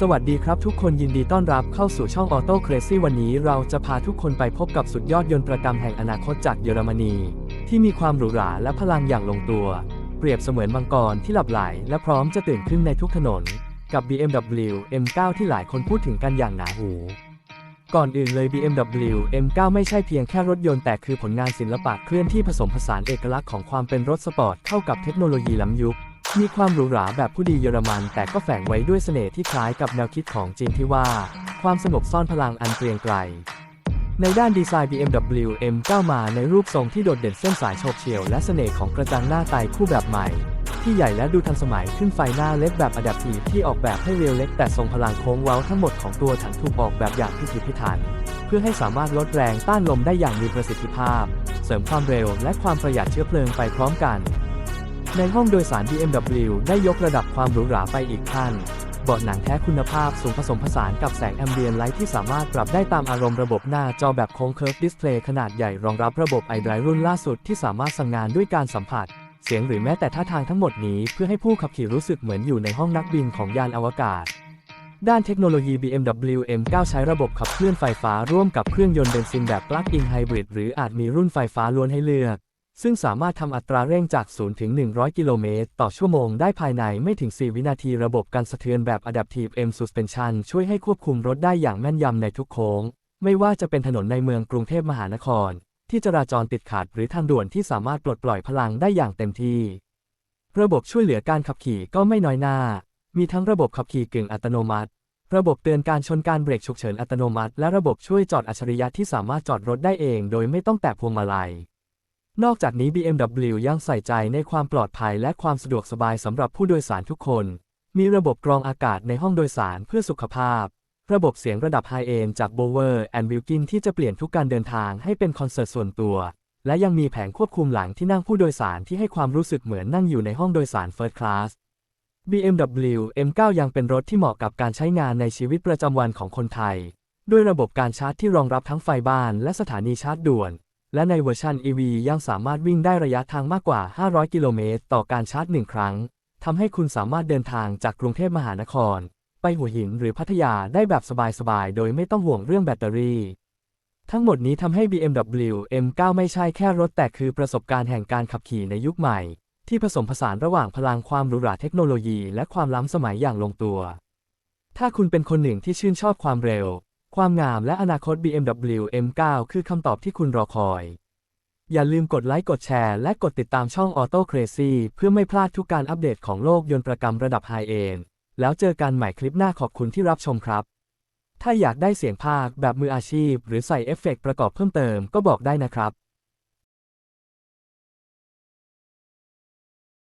สวัสดีครับทุกคนยินดีต้อนรับเข้าสู่ช่อง Auto Crazy วันนี้เราจะพาทุกคนไปพบกับสุดยอดยนต์ประกรรมแห่งอนาคตจากเยอรมนี ที่มีความหรูหราและพลังอย่างลงตัว เปรียบเสมือนมังกรที่หลับไหล และพร้อมจะตื่นขึ้นในทุกถนน กับ BMW M9 ที่หลายคนพูดถึงกันอย่างหนาหู ก่อนอื่นเลย BMW M9 ไม่ใช่เพียงแค่รถยนต์แต่คือผลงานศิลปะเคลื่อนที่ผสมผสานเอกลักษณ์ของความเป็นรถสปอร์ตเข้ากับเทคโนโลยีล้ำยุค มีความหรูหราแบบผู้ดีเยอรมัน แต่ก็แฝงไว้ด้วยเสน่ห์ที่คล้ายกับแนวคิดของจีนที่ว่า ความสงบซ่อนพลังอันเกรียงไกรในด้านดีไซน์ BMW M9 มาในรูปทรงที่โดดเด่นเส้นสายโฉบเฉี่ยวและเสน่ห์ของกระจังหน้าไตคู่แบบใหม่ ที่ใหญ่และดูทันสมัยขึ้นไฟหน้าเล็กแบบอะแดปทีที่ออกแบบให้เรียวเล็กแต่ทรงพลังโค้งเว้าทั้งหมดของตัวถังถูกออกแบบอย่างพิถีพิถัน เพื่อให้สามารถลดแรงต้านลมได้อย่างมีประสิทธิภาพ เสริมความเร็วและความประหยัดเชื้อเพลิงไปพร้อมกัน ในห้องโดยสาร BMW ได้ยกระดับความหรูหราไปอีกขั้น เบาะหนังแท้คุณภาพสูงผสมผสานกับแสงแอมเบียนไลท์ที่สามารถปรับได้ตามอารมณ์ระบบหน้าจอแบบโค้งเคิร์ฟดิสเพลย์ขนาดใหญ่รองรับระบบ iDrive รุ่นล่าสุดที่สามารถสั่งงานด้วยการสัมผัส เสียงหรือแม้แต่ท่าทางทั้งหมดนี้เพื่อให้ผู้ขับขี่รู้สึกเหมือนอยู่ในห้องนักบินของยานอวกาศด้านเทคโนโลยี BMW M9 ใช้ระบบขับเคลื่อนไฟฟ้าร่วมกับเครื่องยนต์เบนซินแบบ Plug-in Hybrid หรืออาจมีรุ่นไฟฟ้าล้วนให้เลือก ซึ่งสามารถทำอัตราเร่งจาก 0 ถึง 100 กิโลเมตร ต่อชั่วโมงได้ภายในไม่ถึง 4 วินาทีระบบการสะเทือนแบบ Adaptive M Suspension ช่วยให้ควบคุมรถได้อย่างแม่นยำในทุกโค้ง ไม่ว่าจะเป็นถนนในเมืองกรุงเทพมหานคร ที่จราจรติดขัดหรือทางด่วนที่สามารถปลดปล่อยพลังได้อย่างเต็มที่ ระบบช่วยเหลือการขับขี่ก็ไม่น้อยหน้า มีทั้งระบบขับขี่กึ่งอัตโนมัติ ระบบเตือนการชนการเบรกฉุกเฉินอัตโนมัติ และระบบช่วยจอดอัจฉริยะที่สามารถจอดรถได้เอง โดยไม่ต้องแตะพวงมาลัย นอกจากนี้ BMW ยังใส่ใจในความปลอดภัยและความสะดวกสบายสำหรับผู้โดยสารทุกคน มีระบบกรองอากาศในห้องโดยสารเพื่อสุขภาพ ระบบเสียงระดับไฮเอนจาก Bowers and Wilkins ที่จะเปลี่ยนทุกการเดินทางให้เป็นคอนเสิร์ตส่วนตัว และยังมีแผงควบคุมหลังที่นั่งผู้โดยสารที่ให้ความรู้สึกเหมือนนั่งอยู่ในห้องโดยสาร First Class BMW M9 ยังเป็นรถที่เหมาะกับการใช้งานในชีวิตประจำวันของคนไทย ด้วยระบบการชาร์จที่รองรับทั้งไฟบ้านและสถานีชาร์จด่วน และในเวอร์ชัน EV ยังสามารถวิ่งได้ระยะทางมากกว่า 500 กิโลเมตร ต่อการชาร์จหนึ่งครั้ง ทำให้คุณสามารถเดินทางจากกรุงเทพมหานคร ไปหัวหินหรือพัทยาได้แบบสบายๆ โดยไม่ต้องห่วงเรื่องแบตเตอรี่ ทั้งหมดนี้ทำให้ BMW M9 ไม่ใช่แค่รถแต่คือประสบการณ์แห่งการขับขี่ในยุคใหม่ ที่ผสมผสานระหว่างพลังความหรูหราเทคโนโลยี และความล้ำสมัยอย่างลงตัว ถ้าคุณเป็นคนหนึ่งที่ชื่นชอบความเร็ว ความงามและอนาคต BMW M9 คือคำตอบที่คุณรอคอย อย่าลืมกดไลค์กดแชร์และกดติดตามช่อง Auto Crazy เพื่อไม่พลาดทุกการอัปเดตของโลกยนต์ประกรรมระดับไฮเอนแล้วเจอกันใหม่คลิปหน้าขอบคุณที่รับชมครับ ถ้าอยากได้เสียงภาคแบบมืออาชีพ หรือใส่เอฟเฟกต์ประกอบเพิ่มเติมก็บอกได้นะครับ